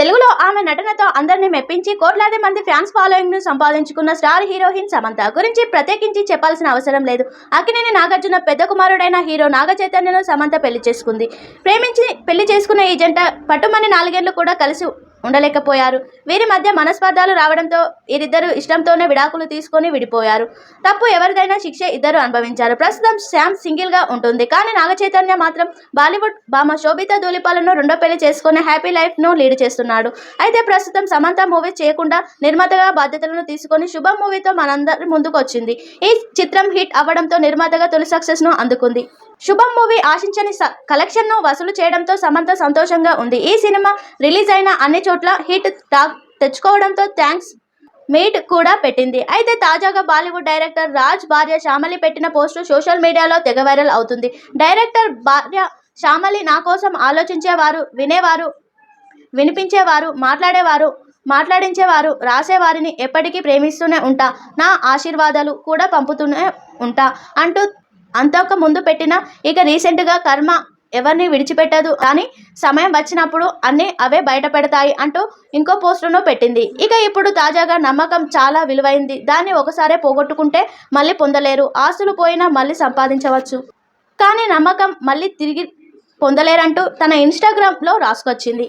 తెలుగులో ఆమె నటనతో అందరినీ మెప్పించి కోట్లాది మంది ఫ్యాన్స్ ఫాలోయింగ్ను సంపాదించుకున్న స్టార్ హీరోయిన్ సమంత గురించి ప్రత్యేకించి చెప్పాల్సిన అవసరం లేదు. అక్కినేని నాగార్జున పెద్ద కుమారుడైన హీరో నాగ చైతన్యను సమంత పెళ్ళి చేసుకుంది. ప్రేమించి పెళ్ళి చేసుకున్న ఈ జంట పట్టుమని నాలుగేళ్ళు కూడా కలిసి ఉండలేకపోయారు. వీరి మధ్య మనస్పర్ధాలు రావడంతో వీరిద్దరు ఇష్టంతోనే విడాకులు తీసుకొని విడిపోయారు. తప్పు ఎవరిదైనా శిక్ష ఇద్దరు అనుభవించారు. ప్రస్తుతం శ్యామ్ సింగిల్గా ఉంటుంది. కానీ నాగచైతన్య మాత్రం బాలీవుడ్ భామ శోభిత ధూళిపాలను రెండో పెళ్ళి చేసుకుని హ్యాపీ లైఫ్ను లీడ్ చేస్తున్నాడు. అయితే ప్రస్తుతం సమంత మూవీ చేయకుండా నిర్మాతగా బాధ్యతలను తీసుకొని శుభం మూవీతో మనందరి ముందుకు వచ్చింది ఈ చిత్రం హిట్ అవ్వడంతో నిర్మాతగా తొలి సక్సెస్ను అందుకుంది. శుభం మూవీ ఆశించని స- కలెక్షన్ను వసూలు చేయడంతో సమంత సంతోషంగా ఉంది. ఈ సినిమా రిలీజ్ అయిన అన్ని చోట్ల హిట్ టాక్ తెచ్చుకోవడంతో థ్యాంక్స్ మీట్ కూడా పెట్టింది. అయితే తాజాగా బాలీవుడ్ డైరెక్టర్ రాజ్ భార్య శ్యామలి పెట్టిన పోస్టు సోషల్ మీడియాలో తెగ వైరల్ అవుతుంది. డైరెక్టర్ భార్య శ్యామలి నా కోసం ఆలోచించేవారు వినేవారు వినిపించేవారు మాట్లాడేవారు మాట్లాడించేవారు రాసేవారిని ఎప్పటికీ ప్రేమిస్తూనే ఉంటా. నా ఆశీర్వాదాలు కూడా పంపుతూనే ఉంటా అంటూ అంతకు ముందు పెట్టిన ఇక రీసెంట్గా కర్మ ఎవరిని విడిచిపెట్టదు. కానీ సమయం వచ్చినప్పుడు అన్నీ అవే బయట పెడతాయి అంటూ ఇంకో పోస్టును పెట్టింది. ఇక ఇప్పుడు తాజాగా నమ్మకం చాలా విలువైంది. దాన్ని ఒకసారే పోగొట్టుకుంటే మళ్ళీ పొందలేరు. ఆస్తులు పోయినా మళ్ళీ సంపాదించవచ్చు. కానీ నమ్మకం మళ్ళీ తిరిగి పొందలేరంటూ తన ఇన్స్టాగ్రామ్లో రాసుకొచ్చింది.